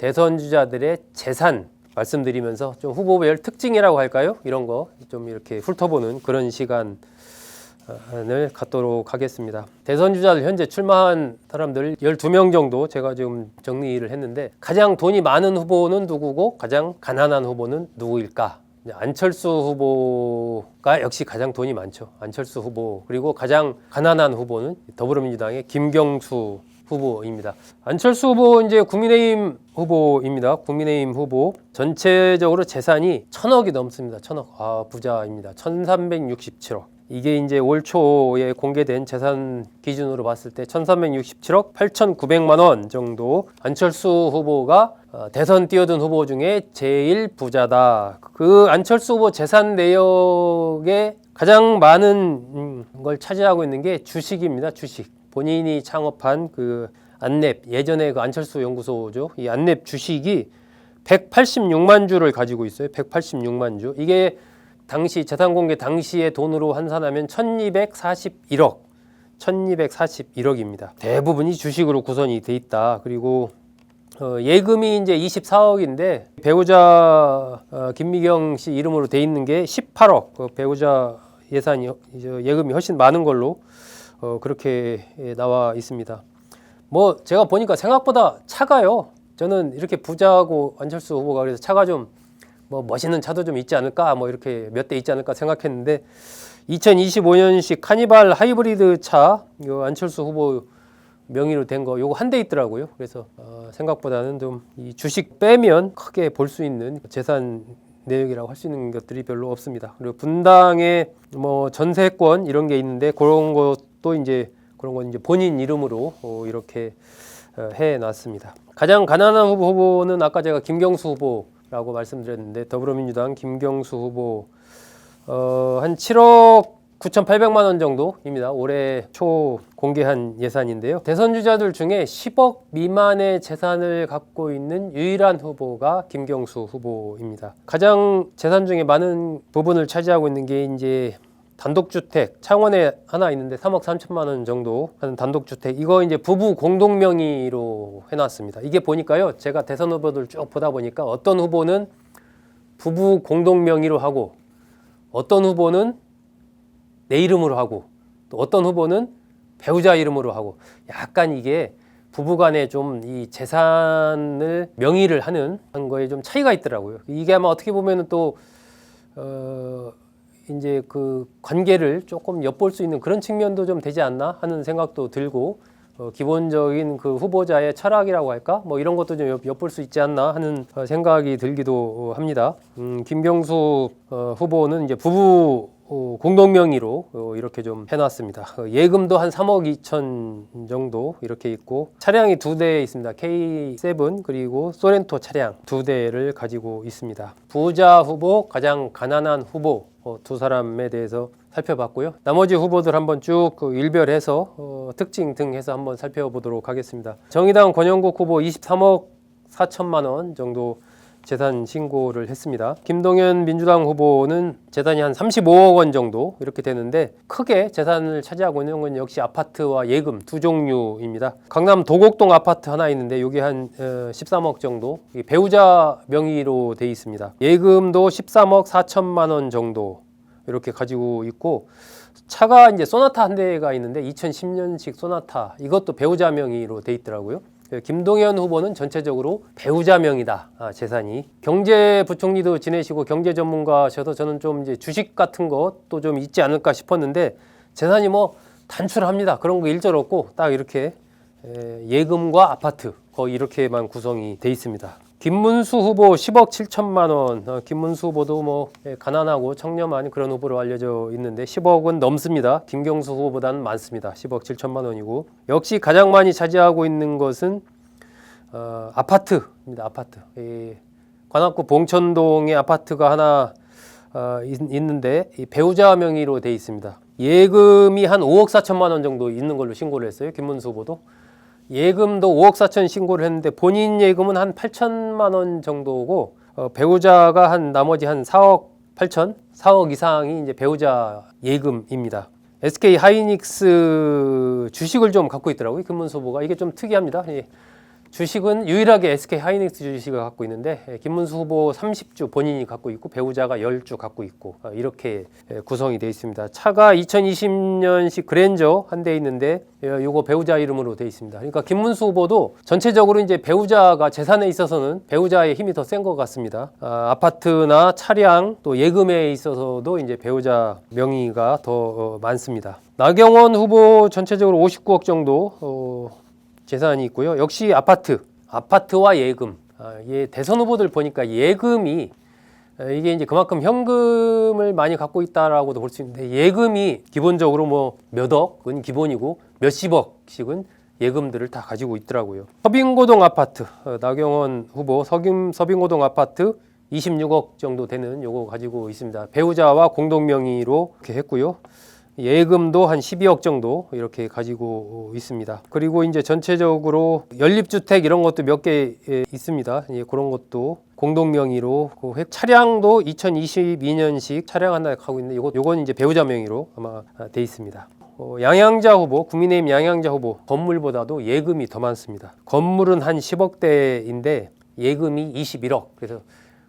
대선 주자들의 재산 말씀드리면서 좀 후보별 특징이라고 할까요? 이런 거 좀 이렇게 훑어보는 그런 시간을 갖도록 하겠습니다. 대선 주자들 현재 출마한 사람들 12명 정도 제가 지금 정리를 했는데 가장 돈이 많은 후보는 누구고 가장 가난한 후보는 누구일까? 안철수 후보가 역시 가장 돈이 많죠. 안철수 후보 그리고 가장 가난한 후보는 더불어민주당의 김경수 후보입니다. 안철수 후보 이제 국민의힘 후보입니다. 국민의힘 후보 전체적으로 재산이 천억이 넘습니다. 천억 아 부자입니다. 1,367억. 이게 이제 올 초에 공개된 재산 기준으로 봤을 때 1,367억 8,900만 원 정도 안철수 후보가 어, 대선 뛰어든 후보 중에 제일 부자다. 그 안철수 후보 재산 내역에 가장 많은 음, 걸 차지하고 있는 게 주식입니다. 주식. 본인이 창업한 그 안랩 예전에 그 안철수 연구소죠. 이 안랩 주식이 186만 주를 가지고 있어요. 186만 주. 이게 당시 재산 공개 당시의 돈으로 환산하면 1241억 1241억입니다. 대부분이 주식으로 구성이 돼 있다. 그리고 어, 예금이 이제 24억인데 배우자 어, 김미경 씨 이름으로 돼 있는 게 18억. 그 배우자 예산이 이제 예금이 훨씬 많은 걸로 어, 그렇게 예, 나와 있습니다. 뭐 제가 보니까 생각보다 차가요. 저는 이렇게 부자하고 안철수 후보가 그래서 차가 좀 뭐 멋있는 차도 좀 있지 않을까 뭐 이렇게 몇 대 있지 않을까 생각했는데 2025년식 카니발 하이브리드 차 요 안철수 후보 명의로 된 거 요거 한 대 있더라고요. 그래서 어, 생각보다는 좀 이 주식 빼면 크게 볼 수 있는 재산 내역이라고 할 수 있는 것들이 별로 없습니다. 그리고 분당에 뭐 전세권 이런 게 있는데 그런 것 도 이제 그런 건 이제 본인 이름으로 어, 이렇게 어, 해놨습니다. 가장 가난한 후보, 후보는 아까 제가 김경수 후보라고 말씀드렸는데 더불어민주당 김경수 후보 어, 한 7억 9,800만 원 정도입니다. 올해 초 공개한 예산인데요. 대선 주자들 중에 10억 미만의 재산을 갖고 있는 유일한 후보가 김경수 후보입니다. 가장 재산 중에 많은 부분을 차지하고 있는 게 이제 단독주택 창원에 하나 있는데 3억 3천만 원 정도 하는 단독주택 이거 이제 부부 공동 명의로 해놨습니다. 이게 보니까요 제가 대선 후보들 쭉 보다 보니까 어떤 후보는 부부 공동 명의로 하고 어떤 후보는 내 이름으로 하고 또 어떤 후보는 배우자 이름으로 하고 약간 이게 부부간에 좀 이 재산을 명의를 하는 한 거에 좀 차이가 있더라고요. 이게 아마 어떻게 보면은 또 어, 이제 그 관계를 조금 엿볼 수 있는 그런 측면도 좀 되지 않나 하는 생각도 들고 어, 기본적인 그 후보자의 철학이라고 할까 뭐 이런 것도 좀 엿- 엿볼 수 있지 않나 하는 어, 생각이 들기도 합니다. 음, 김경수 어, 후보는 이제 부부 어, 공동 명의로 어, 이렇게 좀 해놨습니다. 어, 예금도 한 3억 2천 정도 이렇게 있고 차량이 두 대 있습니다. K7 그리고 소렌토 차량 두 대를 가지고 있습니다. 부자 후보, 가장 가난한 후보 어, 두 사람에 대해서 살펴봤고요. 나머지 후보들 한번 쭉그 일별해서 어, 특징 등 해서 한번 살펴보도록 하겠습니다. 정의당 권영국 후보 23억 4천만 원 정도 재산 신고를 했습니다. 김동연 민주당 후보는 재산이 한 35억 원 정도 이렇게 되는데 크게 재산을 차지하고 있는 건 역시 아파트와 예금 두 종류입니다. 강남 도곡동 아파트 하나 있는데 여기 한 어, 13억 정도 이 배우자 명의로 돼 있습니다. 예금도 13억 4천만 원 정도 이렇게 가지고 있고 차가 이제 소나타 한 대가 있는데 2010년식 소나타 이것도 배우자 명의로 돼 있더라고요. 그 김동연 후보는 전체적으로 배우자 명의다. 아, 재산이. 경제부총리도 지내시고 경제 전문가셔서 저는 좀 이제 주식 같은 것도 좀 있지 않을까 싶었는데 재산이 뭐 단출합니다. 그런 거 일절 없고 딱 이렇게 에, 예금과 아파트 거의 이렇게만 구성이 돼 있습니다. 김문수 후보 10억 7천만 원. 어, 김문수 후보도 뭐 예, 가난하고 청렴한 그런 후보로 알려져 있는데 10억은 넘습니다. 김경수 후보보다는 많습니다. 10억 7천만 원이고 역시 가장 많이 차지하고 있는 것은 어, 아파트입니다. 아파트. 이 관악구 봉천동에 아파트가 하나 어, 있, 있는데 이 배우자 명의로 돼 있습니다. 예금이 한 5억 4천만 원 정도 있는 걸로 신고를 했어요. 김문수 후보도. 예금도 5억 4천 신고를 했는데 본인 예금은 한 8천만 원 정도고 어, 배우자가 한 나머지 한 4억 8천, 4억 이상이 이제 배우자 예금입니다. SK 하이닉스 주식을 좀 갖고 있더라고요. 김문수 후보가 이게 좀 특이합니다. 예. 주식은 유일하게 SK 하이닉스 주식을 갖고 있는데 예, 김문수 후보 30주 본인이 갖고 있고 배우자가 10주 갖고 있고 어, 이렇게 예, 구성이 되어 있습니다. 차가 2020년식 그랜저 한 대 있는데 예, 요거 배우자 이름으로 되어 있습니다. 그러니까 김문수 후보도 전체적으로 이제 배우자가 재산에 있어서는 배우자의 힘이 더 센 것 같습니다. 아, 아파트나 차량 또 예금에 있어서도 이제 배우자 명의가 더 어, 많습니다. 나경원 후보 전체적으로 59억 정도 어, 재산이 있고요. 역시 아파트, 아파트와 예금. 아, 예, 대선 후보들 보니까 예금이 에, 이게 이제 그만큼 현금을 많이 갖고 있다라고도 볼 수 있는데 예금이 기본적으로 뭐 몇 억은 기본이고 몇십억씩은 예금들을 다 가지고 있더라고요. 서빙고동 아파트 어, 나경원 후보 서김 서빙고동 아파트 26억 정도 되는 요거 가지고 있습니다. 배우자와 공동 명의로 이렇게 했고요. 예금도 한 12억 정도 이렇게 가지고 있습니다. 그리고 이제 전체적으로 연립주택 이런 것도 몇 개 있습니다. 예, 그런 것도 공동 명의로 그 획- 차량도 2022년식 차량 하나 가고 있는데 요거 요건 이제 배우자 명의로 아마 아, 돼 있습니다. 어, 양양자 후보, 국민의힘 양양자 후보 건물보다도 예금이 더 많습니다. 건물은 한 10억대인데 예금이 21억. 그래서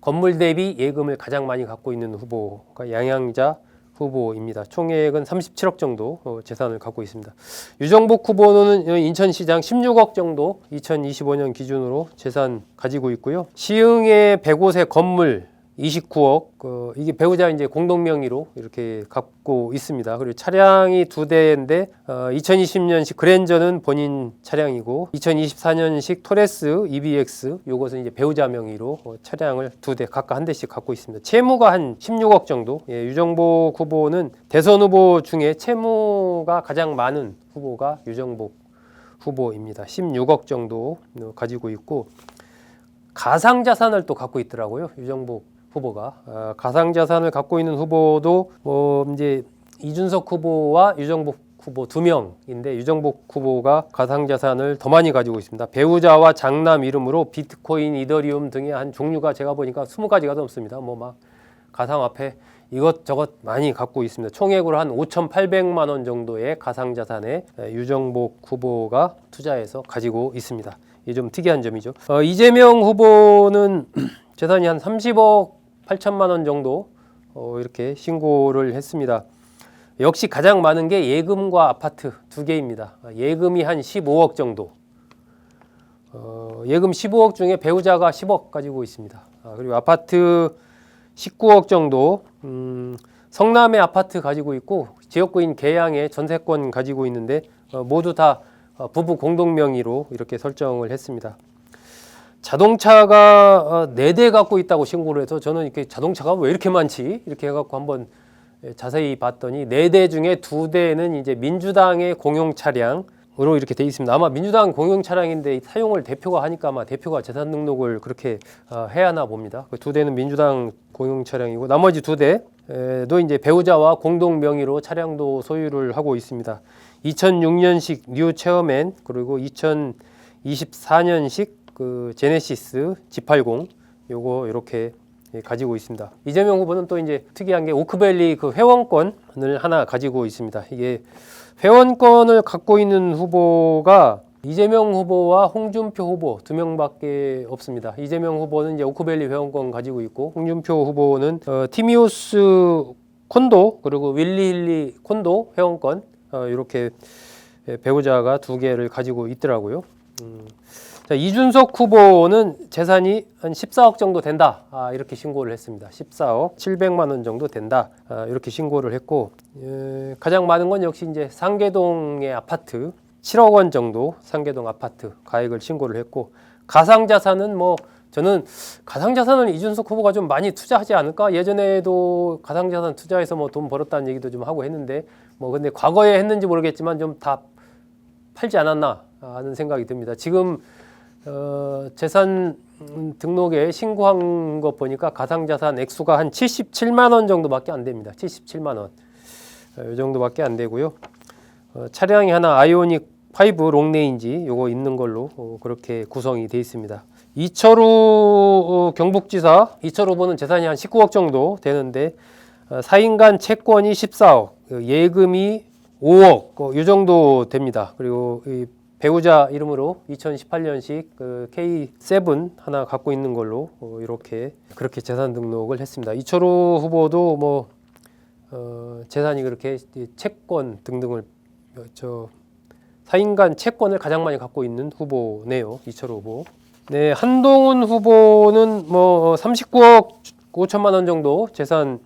건물 대비 예금을 가장 많이 갖고 있는 후보가 양양자 후보입니다. 총액은 37억 정도 어, 재산을 갖고 있습니다. 유정복 후보는 인천시장 16억 정도 2025년 기준으로 재산 가지고 있고요. 시흥의 105세 건물 29억 어, 이게 배우자 이제 공동 명의로 이렇게 갖고 있습니다. 그리고 차량이 두 대인데 어, 2020년식 그랜저는 본인 차량이고 2024년식 토레스 EBX 요것은 이제 배우자 명의로 어, 차량을 두 대 각각 한 대씩 갖고 있습니다. 채무가 한 16억 정도. 예, 유정복 후보는 대선 후보 중에 채무가 가장 많은 후보가 유정복 후보입니다. 16억 정도 어, 가지고 있고 가상 자산을 또 갖고 있더라고요. 유정복 후보가 아, 가상 자산을 갖고 있는 후보도 뭐 이제 이준석 후보와 유정복 후보 두 명인데 유정복 후보가 가상 자산을 더 많이 가지고 있습니다. 배우자와 장남 이름으로 비트코인, 이더리움 등의 한 종류가 제가 보니까 20가지가 넘습니다. 뭐 막 가상화폐 이것저것 많이 갖고 있습니다. 총액으로 한 5,800만 원 정도의 가상 자산에 유정복 후보가 투자해서 가지고 있습니다. 이게 좀 특이한 점이죠. 어, 이재명 후보는 재산이 한 30억 8천만 원 정도 어, 이렇게 신고를 했습니다. 역시 가장 많은 게 예금과 아파트 두 개입니다. 아, 예금이 한 15억 정도. 어, 예금 15억 중에 배우자가 10억 가지고 있습니다. 아, 그리고 아파트 19억 정도. 음, 성남에 아파트 가지고 있고 지역구인 계양에 전세권 가지고 있는데 어, 모두 다 어, 부부 공동 명의로 이렇게 설정을 했습니다. 자동차가 네 대 갖고 있다고 신고를 해서 저는 이렇게 자동차가 왜 이렇게 많지 이렇게 해갖고 한번 예, 자세히 봤더니 네 대 중에 두 대는 이제 민주당의 공용 차량으로 이렇게 돼 있습니다. 아마 민주당 공용 차량인데 사용을 대표가 하니까 아마 대표가 재산 등록을 그렇게 어, 해야 하나 봅니다. 그 두 대는 민주당 공용 차량이고 나머지 두 대도 이제 배우자와 공동 명의로 차량도 소유를 하고 있습니다. 2006년식 뉴 체어맨 그리고 2024년식 그 제네시스 G80 요거 이렇게 예, 가지고 있습니다. 이재명 후보는 또 이제 특이한 게 오크밸리 그 회원권을 하나 가지고 있습니다. 이게 회원권을 갖고 있는 후보가 이재명 후보와 홍준표 후보 두 명밖에 없습니다. 이재명 후보는 이제 오크밸리 회원권 가지고 있고 홍준표 후보는 어, 티미오스 콘도 그리고 윌리힐리 콘도 회원권 어, 이렇게 예, 배우자가 두 개를 가지고 있더라고요. 음. 자, 이준석 후보는 재산이 한 14억 정도 된다. 아, 이렇게 신고를 했습니다. 14억 700만 원 정도 된다. 아, 이렇게 신고를 했고 에, 가장 많은 건 역시 이제 상계동의 아파트 7억 원 정도 상계동 아파트 가액을 신고를 했고 가상 자산은 뭐 저는 가상 자산은 이준석 후보가 좀 많이 투자하지 않을까? 예전에도 가상 자산 투자해서 뭐 돈 벌었다는 얘기도 좀 하고 했는데 뭐 근데 과거에 했는지 모르겠지만 좀 다 팔지 않았나 하는 생각이 듭니다. 지금 어, 재산 등록에 신고한 것 보니까 가상자산 액수가 한 77만 원 정도밖에 안 됩니다. 77만 원. 어, 이 정도밖에 안 되고요. 어, 차량이 하나 아이오닉 5 롱레인지 요거 있는 걸로 어, 그렇게 구성이 되어 있습니다. 이철우 어, 경북지사 이철우 후보는 재산이 한 19억 정도 되는데 어, 4인간 채권이 14억, 어, 예금이 5억 어, 이 정도 됩니다. 그리고 이 배우자 이름으로 2018년식 그 K7 하나 갖고 있는 걸로 어, 이렇게 그렇게 재산 등록을 했습니다. 이철우 후보도 뭐 어, 재산이 그렇게 이 채권 등등을 어, 저 사인간 채권을 가장 많이 갖고 있는 후보네요. 이철우 후보. 네, 한동훈 후보는 뭐 39억 5천만 원 정도 재산을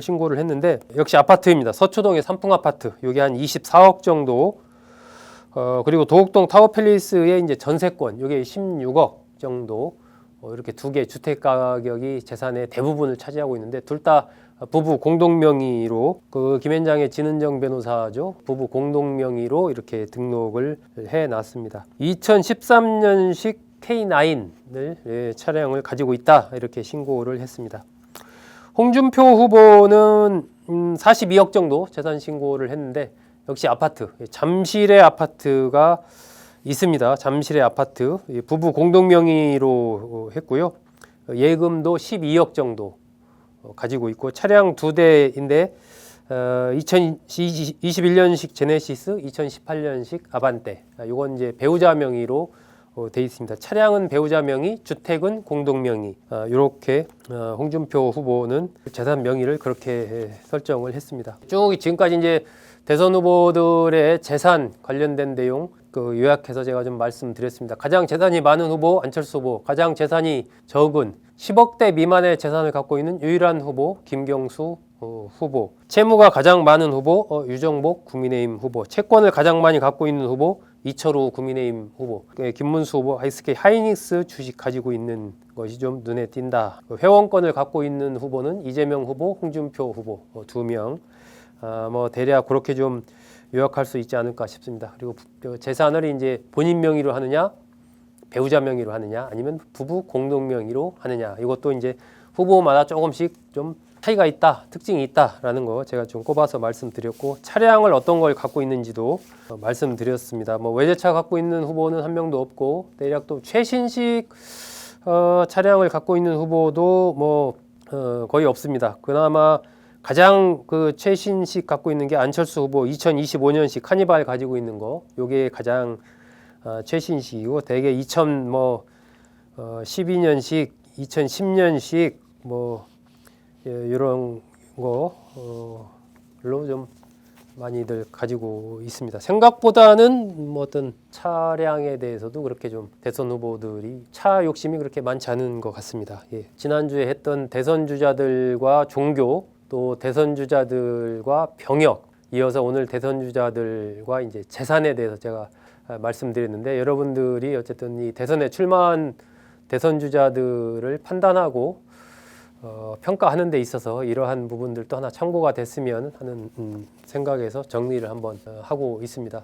신고를 했는데 역시 아파트입니다. 서초동의 삼풍 아파트. 여기 한 24억 정도. 어, 그리고 도곡동 타워팰리스의 이제 전세권. 요게 16억 정도. 어, 이렇게 두 개 주택 가격이 재산의 대부분을 차지하고 있는데 둘 다 부부 공동 명의로 그 김현장의 진은정 변호사죠 부부 공동 명의로 이렇게 등록을 해 놨습니다. 2013년식 K9을 예, 차량을 가지고 있다 이렇게 신고를 했습니다. 홍준표 후보는 음, 42억 정도 재산 신고를 했는데 역시 아파트 예, 잠실의 아파트가 있습니다. 잠실의 아파트 예, 부부 공동 명의로 어, 했고요. 어, 예금도 12억 정도 어, 가지고 있고 차량 두 대인데 어, 2021년식 제네시스, 2018년식 아반떼. 아, 요건 이제 배우자 명의로 어, 돼 있습니다. 차량은 배우자 명의, 주택은 공동 명의. 아, 이렇게 어, 홍준표 후보는 재산 명의를 그렇게 예, 설정을 했습니다. 쭉 지금까지 이제 대선 후보들의 재산 관련된 내용 그 요약해서 제가 좀 말씀드렸습니다. 가장 재산이 많은 후보 안철수 후보, 가장 재산이 적은 10억대 미만의 재산을 갖고 있는 유일한 후보 김경수 어, 후보, 채무가 가장 많은 후보 어, 유정복 국민의힘 후보, 채권을 가장 많이 갖고 있는 후보 이철우 국민의힘 후보, 예, 김문수 후보 SK 하이닉스 주식 가지고 있는 것이 좀 눈에 띈다. 그 회원권을 갖고 있는 후보는 이재명 후보, 홍준표 후보 어, 두 명. 아, 뭐 대략 그렇게 좀 요약할 수 있지 않을까 싶습니다. 그리고 부- 재산을 이제 본인 명의로 하느냐, 배우자 명의로 하느냐, 아니면 부부 공동 명의로 하느냐. 이것도 이제 후보마다 조금씩 좀 차이가 있다, 특징이 있다라는 거 제가 좀 꼽아서 말씀드렸고 차량을 어떤 걸 갖고 있는지도 어, 말씀드렸습니다. 뭐 외제차 갖고 있는 후보는 한 명도 없고 대략 또 최신식 어, 차량을 갖고 있는 후보도 뭐 어, 거의 없습니다. 그나마 가장 그 최신식 갖고 있는 게 안철수 후보 2025년식 카니발 가지고 있는 거, 요게 가장 어, 최신식이고 대개 2000 뭐 어, 12년식, 2010년식 뭐 예, 이런 거로 좀 많이들 가지고 있습니다. 생각보다는 뭐 어떤 차량에 대해서도 그렇게 좀 대선 후보들이 차 욕심이 그렇게 많지 않은 것 같습니다. 예. 지난주에 했던 대선 주자들과 종교 또 대선 주자들과 병역 이어서 오늘 대선 주자들과 이제 재산에 대해서 제가 아, 말씀드렸는데 여러분들이 어쨌든 이 대선에 출마한 대선 주자들을 판단하고 어, 평가하는 데 있어서 이러한 부분들도 하나 참고가 됐으면 하는 음, 생각에서 정리를 한번 어, 하고 있습니다.